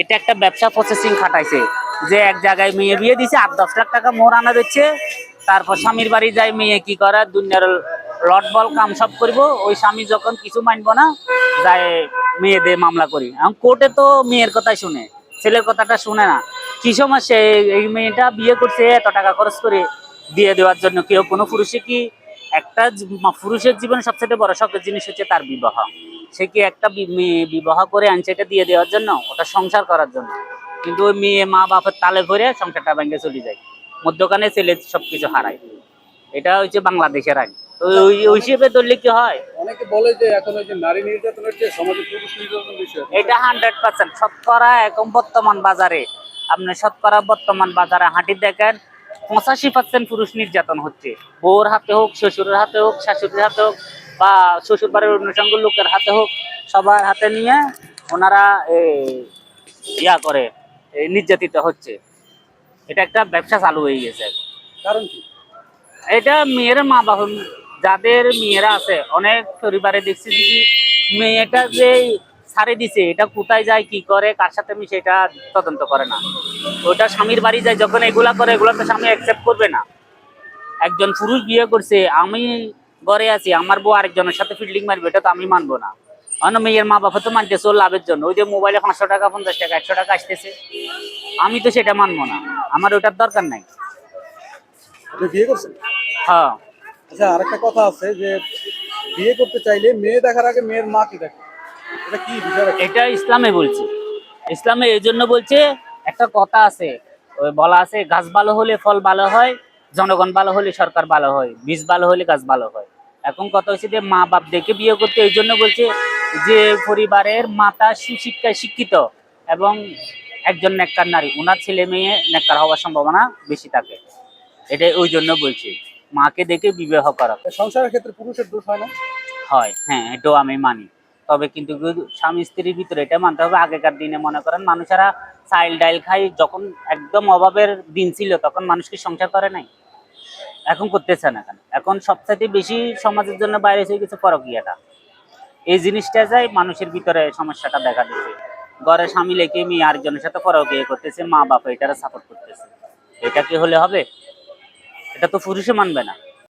এটা একটা ব্যবসা প্রসেসিং খাটাইছে। যে এক জায়গায় মেয়ে বিয়ে দিছে, আট দশ লাখ টাকা মোহর আনা দিচ্ছে। তারপর স্বামীর বাড়ি যায়, মেয়ে কি করে? দুনিয়ার লট বল কাম সব করব। ওই স্বামী যখন কিছু মানব না, যায় মেয়ে দিয়ে মামলা করি। এখন কোর্টে তো মেয়ের কথাই শুনে, ছেলের কথাটা শুনে না। কি সময় সে এই মেয়েটা বিয়ে করছে, এত টাকা খরচ করে দিয়ে দেওয়ার জন্য কেউ কোনো পুরুষে কি একটা পুরুষের জীবনে সবচেয়ে বড় শখের জিনিস হচ্ছে তার বিবাহ। সে কি একটা মেয়ে বিবাহ করে আনছে এটা দিয়ে দেওয়ার জন্য? ওটা সংসার করার জন্য। কিন্তু ওই মেয়ে মা বাপের তালে ভরে সংসারটা ভেঙে চলে যায়। মধ্যখানে ছেলে সবকিছু হারায়। এটা হচ্ছে বাংলাদেশের আইন। ওই ওই হিসেবে ধরলে কি হয়? অনেকে বলে যে এখন ওই যে নারী নির্যাতনের চেয়ে সমাজে পুরুষ নির্যাতন বিষয়। এটা হান্ড্রেড পার্সেন্ট। শতকরা এখন বর্তমান বাজারে আপনি শতকরা বর্তমান বাজারে হাঁটি দেখেন পঁচাশি পার্সেন্ট পুরুষ নির্যাতন হচ্ছে। বউর হাতে হোক শ্বশুরের হাতে হোক শাশুড়ির হাতে হোক বা শ্বশুর বাড়ির অনুষঙ্গ লোকের হাতে হোক সবার হাতে নিয়ে ওনারা এ, ইয়া করে নির্যাতিত হচ্ছে। এটা একটা ব্যবসা চালু হয়ে গেছে। কারণ কি? এটা মেয়ের মা বাবা যাদের মেয়েরা আছে অনেক পরিবারে দেখছি যে মেয়েটা যে ছাড়ে দিছে এটা কোথায় যায় কি করে কার সাথে মিশে এটা তদন্ত করে না। ওটা স্বামীর বাড়ি যায় যখন এগুলা করে এগুলো তো স্বামী অ্যাকসেপ্ট করবে না। একজন পুরুষ বিয়ে করছে আমি ঘরে আছি আমার বউ আরেকজনের সাথে ফিল্ডিং মারবে এটা তো আমি মানবো না। অন্য মেয়ের মা বাবা তো মানতেছে ওর লাভের জন্য। ওই যে মোবাইলে পাঁচশো টাকা পঞ্চাশ টাকা একশো টাকা আসতেছে। আমি তো সেটা মানবো না আমার ওটার দরকার নাই। বিয়ে করছেন? হ্যাঁ। আচ্ছা আরেকটা কথা আছে যে বিয়ে করতে চাইলে মেয়ে দেখার আগে মেয়ের মা কি দেখে? এটা কি এটা ইসলামে বলছে। ইসলামে এই জন্য বলছে একটা কথা আছে বলা আছে গাছ ভালো হলে ফল ভালো হয় জনগণ ভালো হলে সরকার ভালো হয় বীজ ভালো হলে গাছ ভালো হয়। এখন কথা হচ্ছে যে মা বাপ দেখে বিয়ে করতে এই জন্য বলছে যে পরিবারের মাতা সুশিক্ষায় শিক্ষিত এবং একজন নেককার নারী ওনার ছেলে মেয়ে নেককার হওয়ার সম্ভাবনা বেশি থাকে। এটাই ওই জন্য বলছে মাকে দেখে বিবাহ করা। সংসারের ক্ষেত্রে পুরুষের দোষ হয় না? হয় হ্যাঁ এটাও আমি মানি। তবে কিন্তু স্বামী স্ত্রীর ভিতরে এটা মানতে হবে আগেকার দিনে মনে করেন মানুষেরা চাইল ডাইল খাই যখন একদম অভাবের দিন ছিল তখন মানুষ কি সংসার করে নাই? এখন করতেছে না কেন? এখন সবচাইতে বেশি সমাজের জন্য বাইরে হয়ে গেছে পরকিয়াটা। এই জিনিসটা যাই মানুষের ভিতরে সমস্যাটা দেখা দিচ্ছে। ঘরে স্বামী লেখে, মেয়ে আরেকজনের সাথে পরকিয়া করতেছে মা বাপ এটারা সাপোর্ট করতেছে। এটা কি হলে হবে? এটা তো পুরুষে মানবে না।